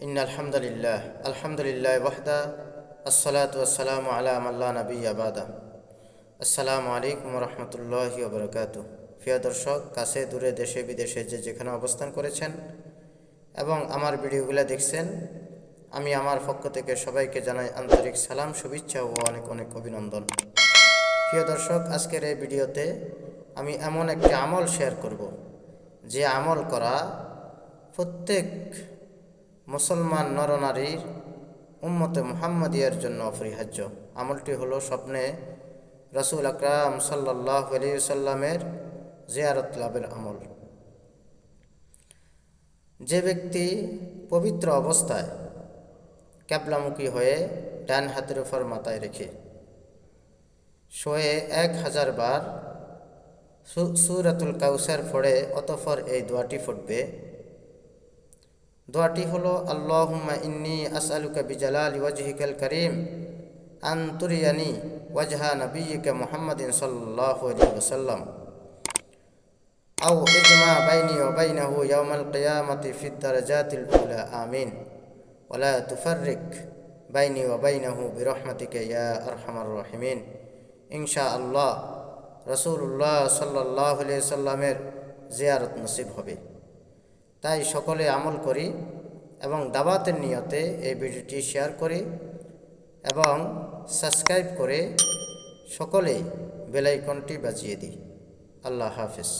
In আলহামদুলিল্লাহ আলহামদুলিল্লাহ ওয়াহদা, আসসালাত আসসালাম আলা মাল্লা নবী আবাদা আসসালামু আলাইকুম রহমতুল্লাহি ওবরকাত প্রিয় দর্শক, কাছে, দূরে, দেশে, বিদেশে যে যেখানে অবস্থান করেছেন এবং আমার ভিডিওগুলো দেখছেন, আমি আমার পক্ষ থেকে সবাইকে জানাই আন্তরিক সালাম, শুভেচ্ছা ও অনেক অনেক অভিনন্দন। প্রিয় দর্শক, আজকের এই ভিডিওতে আমি এমন একটি আমল শেয়ার করব, যে আমল করা প্রত্যেক মুসলমান নরনারীর উম্মতে মুহাম্মদিয়ার জন্য অপরিহার্য। আমলটি হলো স্বপ্নে রসুল আকরাম সাল্লাহ সাল্লামের জিয়ারত লাভের আমল। যে ব্যক্তি পবিত্র অবস্থায় ক্যাবলামুখী হয়ে ডান হাতের উপর মাথায় রেখে শোয়ে এক হাজার বার সুরাতুল কাউসার ফড়ে অতফর এই দোয়াটি ফুটবে। দোয়াটি হলো, আল্লাহুম্মা ইন্নি আসআলুকা বিজালালি ওয়াজহিকাল করিম, আন তুরিয়ানি ওয়াজহা নবিয়িকা মুহাম্মাদিন সাল্লাল্লাহু আলাইহি ওয়াসাল্লাম, আও ইজমা বাইনি ওয়া বাইনাহু ইয়াওমাল কিয়ামাতি ফিদ দারাজাতিল উলা, আমিন ওয়ালা তুফাররিক বাইনি ওয়া বাইনাহু বিরহমাতিকা ইয়া আরহামার রাহিমিন। ইনশাআল্লাহ রসুল্লাহ সাল্লাহ সাল্লামের জিয়ারত নসিব হবে। তাই সকলে আমল করি এবং দাবাতের নিয়তে এই ভিডিওটি শেয়ার করি এবং সাবস্ক্রাইব করে সকলেই বেলাইকনটি বাজিয়ে দিই। আল্লাহ হাফিজ।